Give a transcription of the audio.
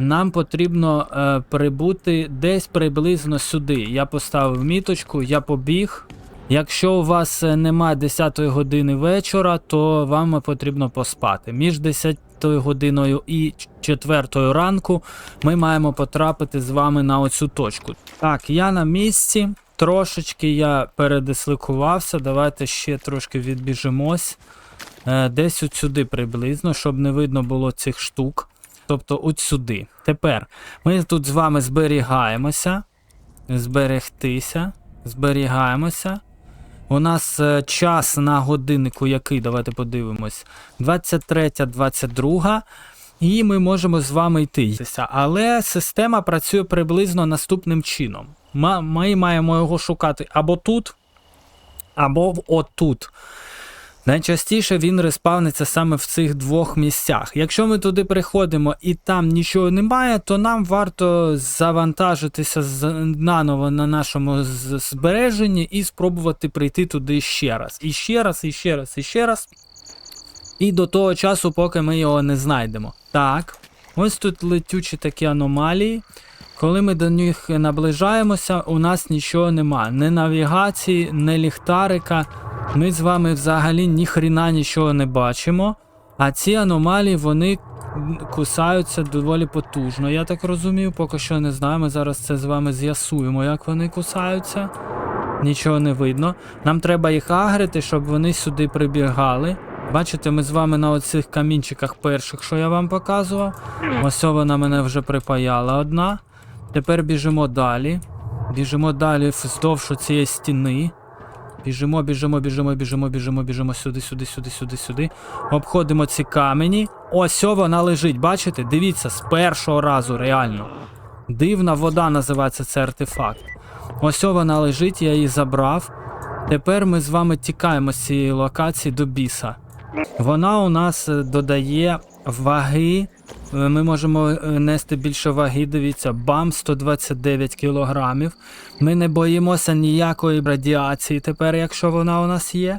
нам потрібно е, прибути десь приблизно сюди. Я поставив міточку, я побіг. Якщо у вас е, немає 10 години вечора, то вам потрібно поспати. Між 10 годиною і 4 ранку ми маємо потрапити з вами на оцю точку. Так, я на місці. Трошечки я передисликувався. Давайте ще трошки відбіжимось. Е, десь сюди приблизно, щоб не видно було цих штук. Тобто от сюди. Тепер ми тут з вами зберігаємося. Зберегтися. Зберігаємося. У нас е, час на годиннику який, давайте подивимось. 23-22. І ми можемо з вами йти. Але система працює приблизно наступним чином. Ми маємо його шукати або тут, або отут. Найчастіше він респавниться саме в цих двох місцях. Якщо ми туди приходимо і там нічого немає, то нам варто завантажитися наново на нашому збереженні і спробувати прийти туди ще раз. І ще раз, і ще раз, і ще раз. І до того часу, поки ми його не знайдемо. Так, ось тут летючі такі аномалії. Коли ми до них наближаємося, у нас нічого нема. Ні навігації, ні ліхтарика. Ми з вами взагалі ніхріна нічого не бачимо. А ці аномалії вони кусаються доволі потужно. Я так розумію, поки що не знаю. Ми зараз це з вами з'ясуємо, як вони кусаються. Нічого не видно. Нам треба їх агрити, щоб вони сюди прибігали. Бачите, ми з вами на оцих камінчиках перших, що я вам показував. Ось вона мене вже припаяла одна. Тепер біжимо далі. Біжимо далі вздовж цієї стіни. Біжимо, біжимо, біжимо, біжимо, біжимо, біжимо сюди, сюди, сюди, сюди, сюди. Обходимо ці камені. Ось вона лежить, бачите? Дивіться, з першого разу, реально. Дивна вода називається цей артефакт. Ось вона лежить, я її забрав. Тепер ми з вами тікаємо з цієї локації до біса. Вона у нас е, додає ваги. Е, Ми можемо е, нести більше ваги. Дивіться, бам 129 кілограмів. Ми не боїмося ніякої радіації тепер, якщо вона у нас є.